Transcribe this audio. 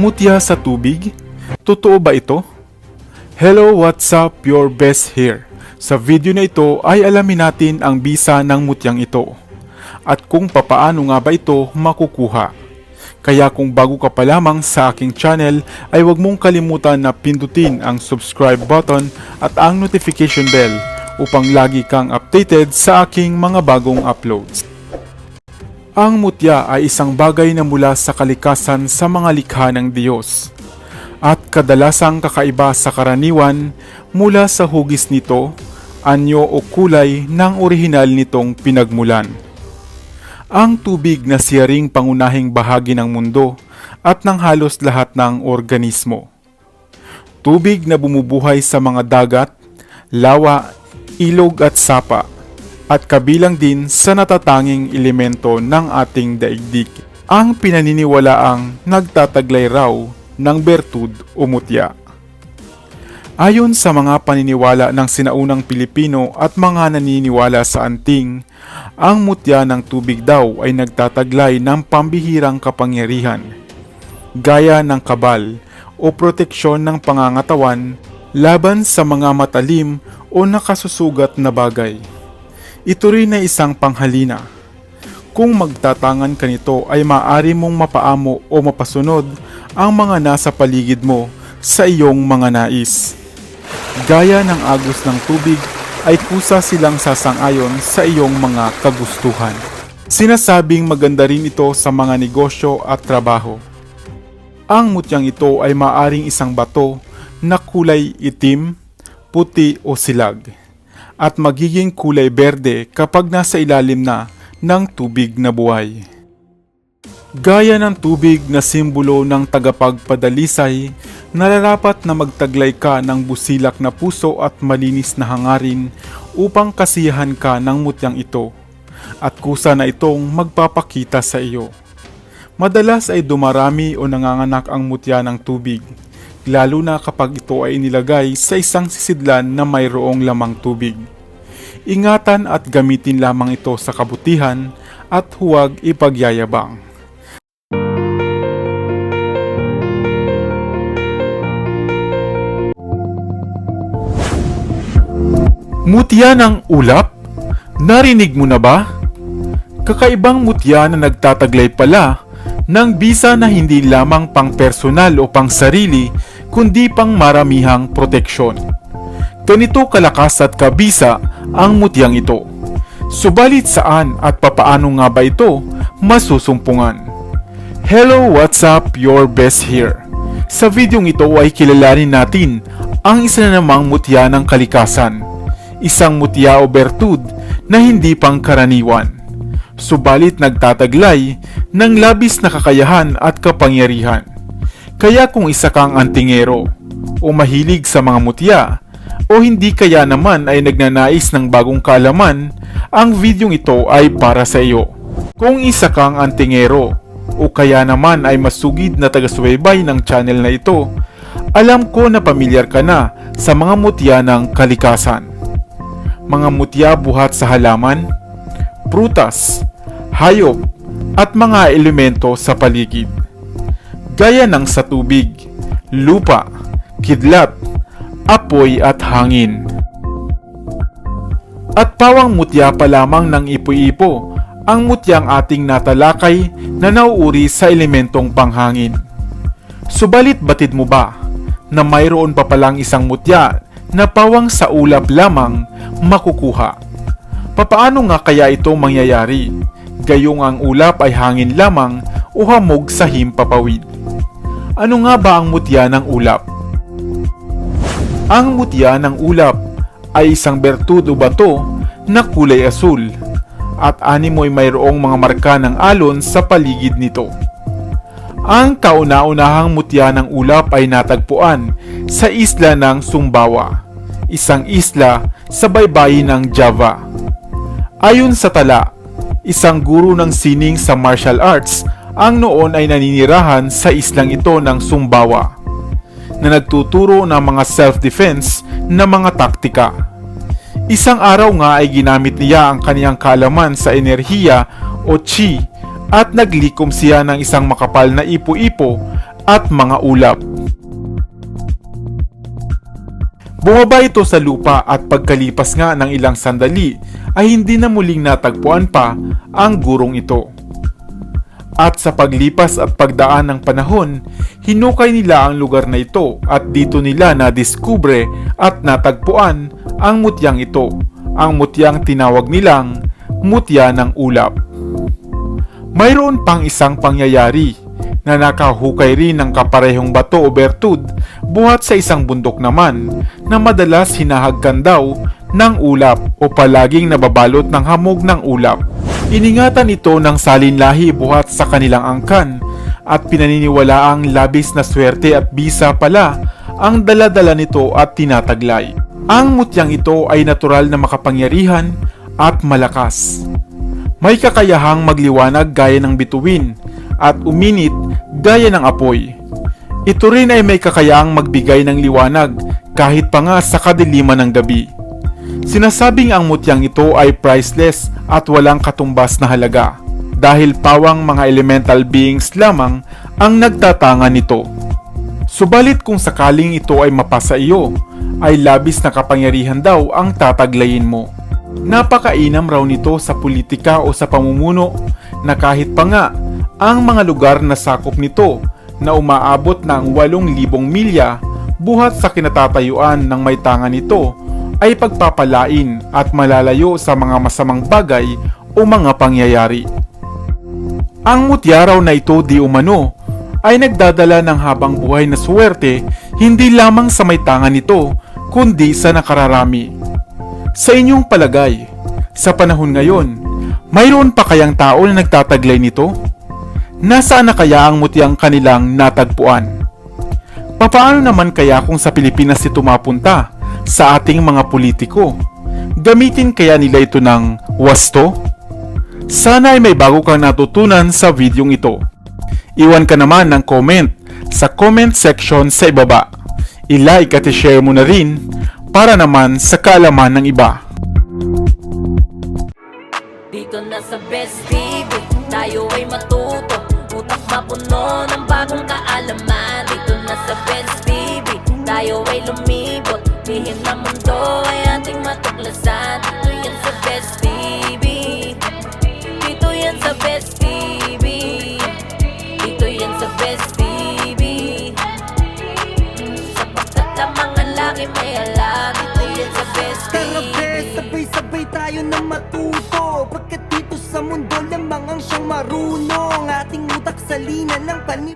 Mutya sa tubig? Totoo ba ito? Hello, what's up? Your best here. Sa video na ito ay alamin natin ang bisa ng mutyang ito at kung papaano nga ba ito makukuha. Kaya kung bago ka pa lamang sa aking channel ay huwag mong kalimutan na pindutin ang subscribe button at ang notification bell upang lagi kang updated sa aking mga bagong uploads. Ang mutya ay isang bagay na mula sa kalikasan sa mga likha ng Diyos at kadalasang kakaiba sa karaniwan mula sa hugis nito, anyo o kulay ng orihinal nitong pinagmulan. Ang tubig na siya ring pangunahing bahagi ng mundo at ng halos lahat ng organismo. Tubig na bumubuhay sa mga dagat, lawa, ilog at sapa at kabilang din sa natatanging elemento ng ating daigdig. Ang pinaniniwalaang nagtataglay raw ng bertud o mutya. Ayon sa mga paniniwala ng sinaunang Pilipino at mga naniniwala sa anting, ang mutya ng tubig daw ay nagtataglay ng pambihirang kapangyarihan, gaya ng kabal o proteksyon ng pangangatawan laban sa mga matalim o nakasusugat na bagay. Ito rin ay isang panghalina. Kung magtatangan ka nito ay maaari mong mapaamo o mapasunod ang mga nasa paligid mo sa iyong mga nais. Gaya ng agos ng tubig ay kusa silang sasang-ayon sa iyong mga kagustuhan. Sinasabing maganda rin ito sa mga negosyo at trabaho. Ang mutyang ito ay maaring isang bato na kulay itim, puti o silag at magiging kulay berde kapag nasa ilalim na ng tubig na buhay. Gaya ng tubig na simbolo ng tagapagpadalisay, nararapat na magtaglay ka ng busilak na puso at malinis na hangarin upang kasiyahan ka ng mutyang ito at kusa na itong magpapakita sa iyo. Madalas ay dumarami o nanganganak ang mutya ng tubig, lalo na kapag ito ay inilagay sa isang sisidlan na mayroong lamang tubig. Ingatan at gamitin lamang ito sa kabutihan at huwag ipagyayabang. Mutya ng ulap? Narinig mo na ba? Kakaibang mutya na nagtataglay pala ng bisa na hindi lamang pang personal o pang sarili kundi pang maramihang proteksyon. Ganito kalakas at kabisa ang mutyang ito. Subalit saan at papaano nga ba ito masusumpungan? Hello, what's up? Your best here. Sa videong ito ay kilalanin natin ang isa na namang mutya ng kalikasan. Isang mutya o bertud na hindi pang karaniwan. Subalit nagtataglay ng labis na kakayahan at kapangyarihan. Kaya kung isa kang antingero o mahilig sa mga mutya o hindi kaya naman ay nagnanais ng bagong kaalaman, ang videong ito ay para sa iyo. Kung isa kang antingero o kaya naman ay masugid na taga-subaybay ng channel na ito, alam ko na pamilyar ka na sa mga mutya ng kalikasan. Mga mutya buhat sa halaman, prutas, hayop, at mga elemento sa paligid. Gaya ng sa tubig, lupa, kidlat, apoy at hangin. At pawang mutya pa lamang ng ipo-ipo ang mutyang ating natalakay na nauuri sa elementong panghangin. Subalit batid mo ba na mayroon pa palang isang mutya na pawang sa ulap lamang makukuha? Papaano nga kaya ito mangyayari? Gayong ang ulap ay hangin lamang o hamog sa himpapawid. Ano nga ba ang mutya ng ulap? Ang mutya ng ulap ay isang bertud bato na kulay asul at animoy mayroong mga marka ng alon sa paligid nito. Ang kauna-unahang mutya ng ulap ay natagpuan sa isla ng Sumbawa, isang isla sa baybayin ng Java. Ayon sa tala, isang guro ng sining sa martial arts ang noon ay naninirahan sa islang ito ng Sumbawa na nagtuturo ng mga self-defense na mga taktika. Isang araw nga ay ginamit niya ang kaniyang kaalaman sa enerhiya o chi at naglikom siya ng isang makapal na ipo-ipo at mga ulap. Bumaba ito sa lupa at pagkalipas nga ng ilang sandali ay hindi na muling natagpuan pa ang gurong ito. At sa paglipas at pagdaan ng panahon, hinukay nila ang lugar na ito at dito nila nadiskubre at natagpuan ang mutyang ito, ang mutyang tinawag nilang mutya ng ulap. Mayroon pang isang pangyayari na nakahukay rin ng kaparehong bato o bertud buhat sa isang bundok naman na madalas hinahagkan daw ng ulap o palaging nababalot ng hamog ng ulap. Iningatan ito ng salinlahi buhat sa kanilang angkan at pinaniniwala ang labis na swerte at bisa pala ang daladala nito at tinataglay. Ang mutyang ito ay natural na makapangyarihan at malakas. May kakayahang magliwanag gaya ng bituin at uminit gaya ng apoy. Ito rin ay may kakayahang magbigay ng liwanag kahit pa nga sa kadiliman ng gabi. Sinasabing ang mutyang ito ay priceless at walang katumbas na halaga dahil pawang mga elemental beings lamang ang nagtatanga nito. Subalit kung sakaling ito ay mapasa iyo, ay labis na kapangyarihan daw ang tataglayin mo. Napakainam raw nito sa politika o sa pamumuno na kahit pa nga ang mga lugar na sakop nito na umaabot ng 8,000 milya buhat sa kinatatayuan ng may tanga nito ay pagpapalain at malalayo sa mga masamang bagay o mga pangyayari. Ang mutya raw na ito di umano ay nagdadala ng habang buhay na swerte hindi lamang sa may tanga nito kundi sa nakararami. Sa inyong palagay, sa panahon ngayon, mayroon pa kayang tao na nagtataglay nito? Nasaan na kaya ang mutyang kanilang natagpuan? Papaano naman kaya kung sa Pilipinas ito mapunta sa ating mga politiko? Gamitin kaya nila ito ng wasto? Sana ay may bago kang natutunan sa videong ito. Iwan ka naman ng comment sa comment section sa ibaba. I-like at i-share mo na rin para naman sa kaalaman ng iba.